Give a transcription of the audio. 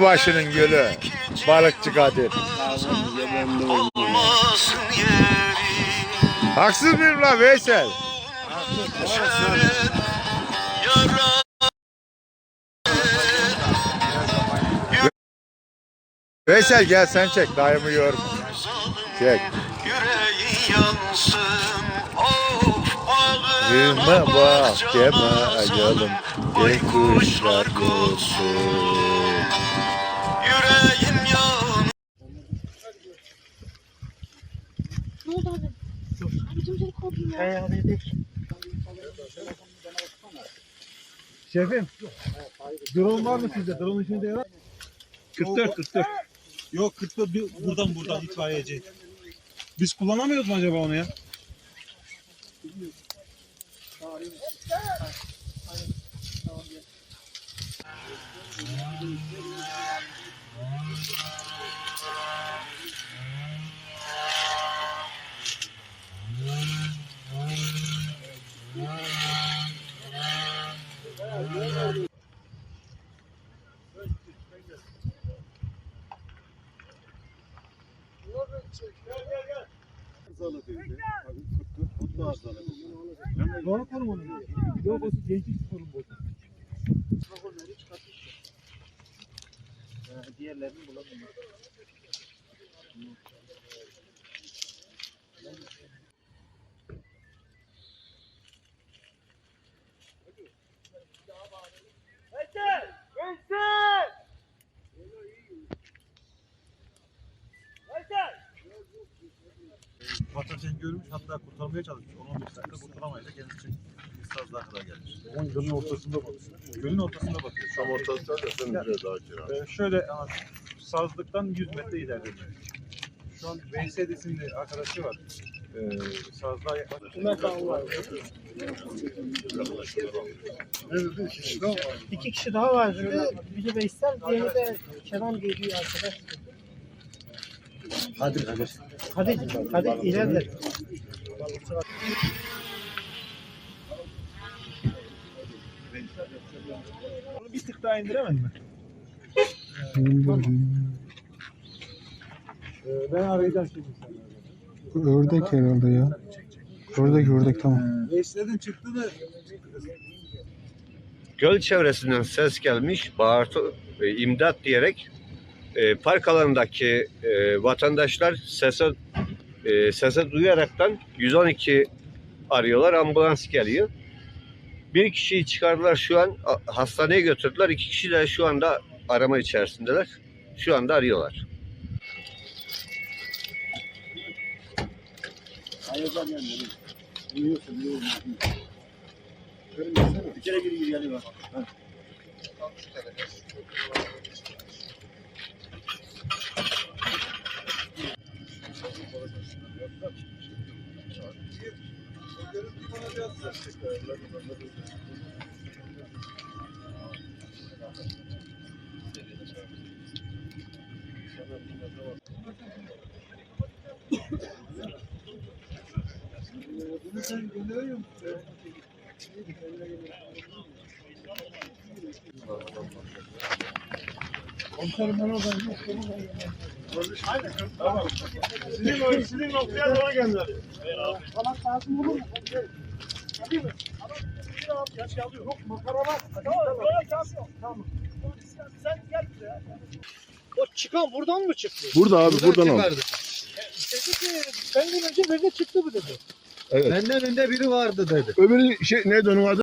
Başının gölü. Balıkçı Kadir. Haksız mıyım la Veysel? Veysel gel sen çek. Dayımı yorma. Çek. Yüreğin yansın Yılma bahçeme ayalım. Gel kuşlar kursun. Şefim, drone var mı sizde? Drone içinde yer var 44, 44. Yok 44 bir- buradan buradan itfaiyeci. Biz kullanamıyoruz mu acaba onu ya? Doğru konum onu. Yok o gençlik sorun bu. Diğerlerini bulamıyorum. Patatesini görmüş hatta kurtarmaya çalışmış. 10-15 dakika kurtaramayınca kendisi İstazlığa kadar gelmiş. Onun gölün ortasında bakıyor. Gölün ortasında bakıyor. Tam ortasında da sen biraz daha kira. şöyle ama sazlıktan 100 metre ileride. Şu an Veysel isimli arkadaşı var. Ee, sazlığa yaklaşık. İki kişi daha var. Biri Veysel, diğeri de Kenan diye bir arkadaş. Hadi hadi. Hadi, hadi ilerle. Onu bir tık daha indiremedin mi? Ben arayacağım şimdi seni. Ördek herhalde ya. Ördek ördek tamam. Veysel'in çıktı da göl çevresinden ses gelmiş, bağırtı, e, imdat diyerek e, park alanındaki e, vatandaşlar sese e, sese duyaraktan 112 arıyorlar, ambulans geliyor. Bir kişiyi çıkardılar şu an hastaneye götürdüler. İki kişi de şu anda arama içerisindeler. Şu anda arıyorlar. Bunu sen gönderiyor musun? Komiserim ben oradan yok sizin, sizin noktaya doğru gönder. Falan lazım olur mu? Hadi mi? Yok makara var. Tamam, tamam. Sen gel buraya. O çıkan buradan mı çıktı? Burada abi buradan al. Dedi ki benden önce birine çıktı bu dedi. Benden önde biri vardı dedi. Öbürü şey neydi onun adı?